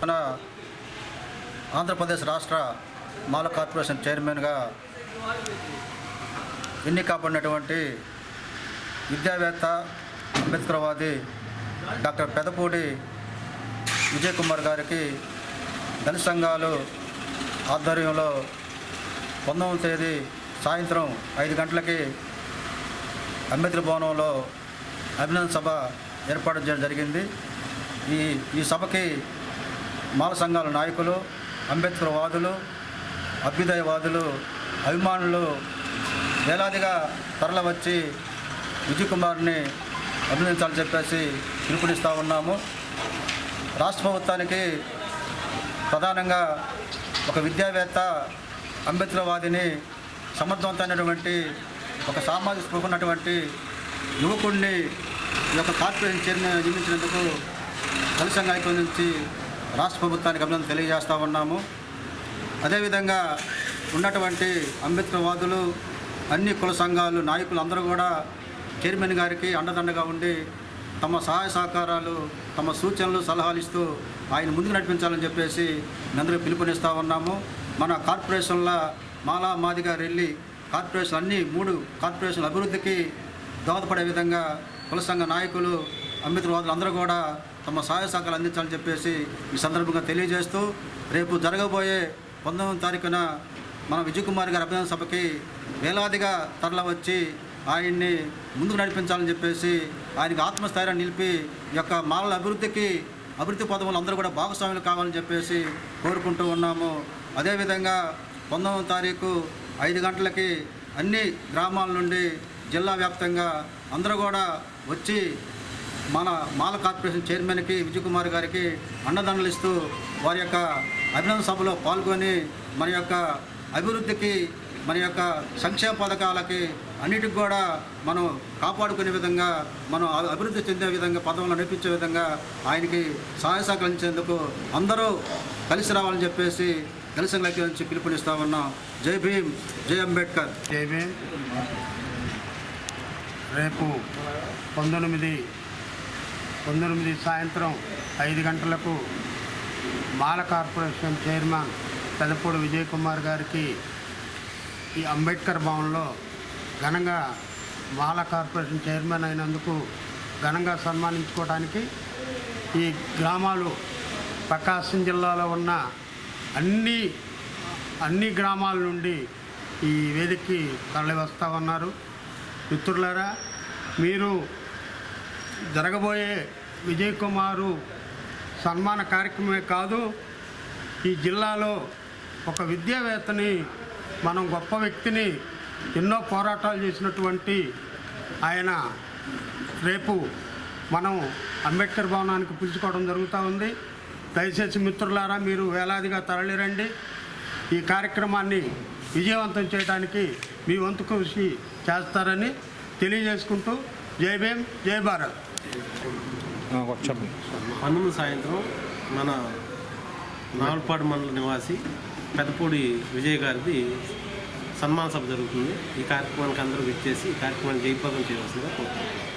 మన ఆంధ్రప్రదేశ్ రాష్ట్ర మాల కార్పొరేషన్ చైర్మన్గా ఎన్నికబడినటువంటి విద్యావేత్త అంబేద్కర్వాది డాక్టర్ పెదపూడి విజయ్ కుమార్ గారికి దళిత సంఘాలు ఆధ్వర్యంలో పంతొమ్మిది తేదీ సాయంత్రం ఐదు గంటలకి అంబేద్కర్ భవనంలో అభినందన సభ ఏర్పాటు చేయడం జరిగింది. ఈ ఈ సభకి మాల సంఘాల నాయకులు అంబేద్కర్ వాదులు అభ్యుదయవాదులు అభిమానులు వేలాదిగా తరలివచ్చి విజయ్ కుమార్ని అభినందించాలని చెప్పేసి పిలుపునిస్తూ ఉన్నాము. రాష్ట్ర ప్రభుత్వానికి ప్రధానంగా ఒక విద్యావేత్త అంబేద్కర్వాదిని సమర్థవంతమైనటువంటి ఒక సామాజిక స్పృహ ఉన్నటువంటి యువకుడిని ఈ యొక్క కార్పొరేషన్ చైర్మన్ నియమించినందుకు దళిత ఐక్యం నుంచి రాష్ట్ర ప్రభుత్వానికి అభినందన తెలియజేస్తూ ఉన్నాము. అదేవిధంగా ఉన్నటువంటి అంబేద్కర్వాదులు అన్ని కుల సంఘాలు నాయకులు అందరూ కూడా చైర్మన్ గారికి అండదండగా ఉండి తమ సహాయ సహకారాలు తమ సూచనలు సలహాలు ఇస్తూ ఆయన ముందుకు నడిపించాలని చెప్పేసి అందరూ పిలుపునిస్తూ ఉన్నాము. మన కార్పొరేషన్ల మాలా మాదిగా వెళ్ళి కార్పొరేషన్ అన్ని మూడు కార్పొరేషన్ అభివృద్ధికి దోహదపడే విధంగా కుల సంఘ నాయకులు అంబేద్కర్వాదులు అందరూ కూడా తమ సహాయ సహకారాలు అందించాలని చెప్పేసి ఈ సందర్భంగా తెలియజేస్తూ రేపు జరగబోయే పంతొమ్మిది తారీఖున మన విజయ్ కుమార్ గారి అభినందన సభకి వేలాదిగా తరలి వచ్చి ఆయన్ని ముందుకు నడిపించాలని చెప్పేసి ఆయనకి ఆత్మస్థైర్యాన్ని నిలిపి ఈ యొక్క మాలల అభివృద్ధికి అభివృద్ధి పదవులు అందరూ కూడా భాగస్వాములు కావాలని చెప్పేసి కోరుకుంటూ ఉన్నాము. అదేవిధంగా పంతొమ్మిది తారీఖు ఐదు గంటలకి అన్ని గ్రామాల నుండి జిల్లా వ్యాప్తంగా అందరూ కూడా వచ్చి మన మాల కార్పొరేషన్ చైర్మన్కి విజయ్ కుమార్ గారికి అండదండలు ఇస్తూ వారి యొక్క అభినందన సభలో పాల్గొని మన యొక్క అభివృద్ధికి మన యొక్క సంక్షేమ పథకాలకి అన్నిటికి కూడా మనం కాపాడుకునే విధంగా మనం అభివృద్ధి చెందే విధంగా పదవులు నడిపించే విధంగా ఆయనకి సహాయ సహకరించేందుకు అందరూ కలిసి రావాలని చెప్పేసి కలిసి నుంచి పిలుపునిస్తా ఉన్నాం. జై భీమ్ జై అంబేద్కర్. జేబీ రేపు పంతొమ్మిది పంతొమ్మిది సాయంత్రం ఐదు గంటలకు మాల కార్పొరేషన్ చైర్మన్ పెదపూడి విజయ్ కుమార్ గారికి ఈ అంబేద్కర్ భవన్లో ఘనంగా మాల కార్పొరేషన్ చైర్మన్ అయినందుకు ఘనంగా సన్మానించుకోవడానికి ఈ గ్రామాలు ప్రకాశం జిల్లాలో ఉన్న అన్ని అన్ని గ్రామాల నుండి ఈ వేదికకి తరలి వస్తూ ఉన్నారు. మిత్రులారా మీరు జరగబోయే విజయ్ కుమారు సన్మాన కార్యక్రమమే కాదు ఈ జిల్లాలో ఒక విద్యావేత్తని మనం గొప్ప వ్యక్తిని ఎన్నో పోరాటాలు చేసినటువంటి ఆయన రేపు మనం అంబేద్కర్ భవనానికి పిలుచుకోవడం జరుగుతూ ఉంది. దయచేసి మిత్రులారా మీరు వేలాదిగా తరలిరండి. ఈ కార్యక్రమాన్ని విజయవంతం చేయడానికి మీ వంతు కృషి చేస్తారని తెలియజేసుకుంటూ జై భీమ్ జై భారత్. పంతొమ్మిది సాయంత్రం మన నాల్పాడు మండల నివాసి పెద్దపూడి విజయ్ గారిది సన్మాన సభ జరుగుతుంది. ఈ కార్యక్రమానికి అందరూ విచ్చేసి ఈ కార్యక్రమాన్ని జయప్రదం చేయవలసిందిగా కోరుతున్నాను